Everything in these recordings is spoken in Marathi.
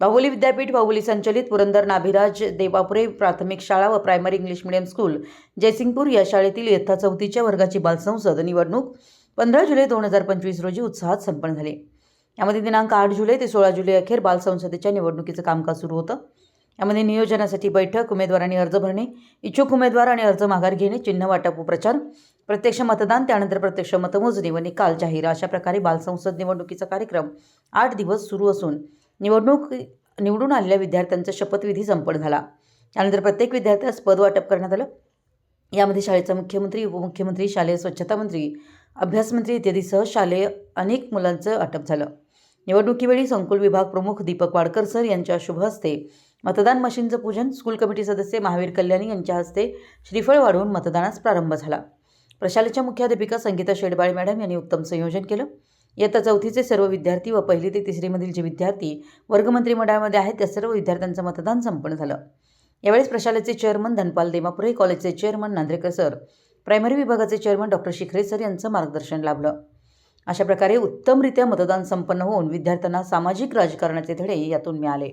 बाहुली विद्यापीठ बाहुली संचलित पुरंदर नाभिराज देवापुरे प्राथमिक शाळा व primary English medium school Jaysingpur या शाळेतील इयत्ता चौथीच्या वर्गाची बालसंसद निवडणूक पंधरा जुलै दोन हजार पंचवीस रोजी उत्साहात संपन्न झाली. यामध्ये दिनांक आठ जुलै ते सोळा जुलै अखेर बालसंसदेच्या निवडणुकीचं कामकाज सुरू होतं. यामध्ये नियोजनासाठी बैठक उमेदवारांनी अर्ज भरणे इच्छुक उमेदवार आणि अर्ज माघार घेणे चिन्ह वाटप प्रचार प्रत्यक्ष मतदान त्यानंतर प्रत्यक्ष मतमोजणी व निकाल जाहीर अशा प्रकारे बालसंसद निवडणुकीचा कार्यक्रम आठ दिवस सुरू असून निवडणूक निवडून आलेल्या विद्यार्थ्यांचा शपथविधी संपन्न झाला. त्यानंतर प्रत्येक विद्यार्थ्यास पद वाटप करण्यात आलं. यामध्ये शाळेचा मुख्यमंत्री उपमुख्यमंत्री शालेय स्वच्छता मंत्री अभ्यासमंत्री इत्यादीसह शालेय अनेक मुलांचं वाटप झालं. निवडणुकीवेळी संकुल विभाग प्रमुख दीपक वाडकर सर यांच्या शुभ हस्ते मतदान मशीनचं पूजन स्कूल कमिटी सदस्य महावीर कल्याणी यांच्या हस्ते श्रीफळ वाढवून मतदानास प्रारंभ झाला. प्रशालेच्या मुख्याध्यापिका संगीता शेडबाळे मॅडम यांनी उत्तम संयोजन केलं. इयत्ता चौथीचे सर्व विद्यार्थी व पहिली ते तिसरीमधील जे विद्यार्थी वर्गमंत्रिमंडळामध्ये आहेत त्या सर्व विद्यार्थ्यांचं मतदान संपन्न झालं. यावेळेस प्रशालेचे चेअरमन धनपाल देमापुरे कॉलेजचे चेअरमन नांद्रेकर सर प्रायमरी विभागाचे चेअरमन डॉक्टर शिखरे सर यांचं मार्गदर्शन लाभलं. अशा प्रकारे उत्तमरित्या मतदान संपन्न होऊन विद्यार्थ्यांना सामाजिक राजकारणाचे धडे यातून मिळाले.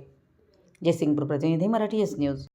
जयसिंगपूर प्रतिनिधी मराठी एस न्यूज.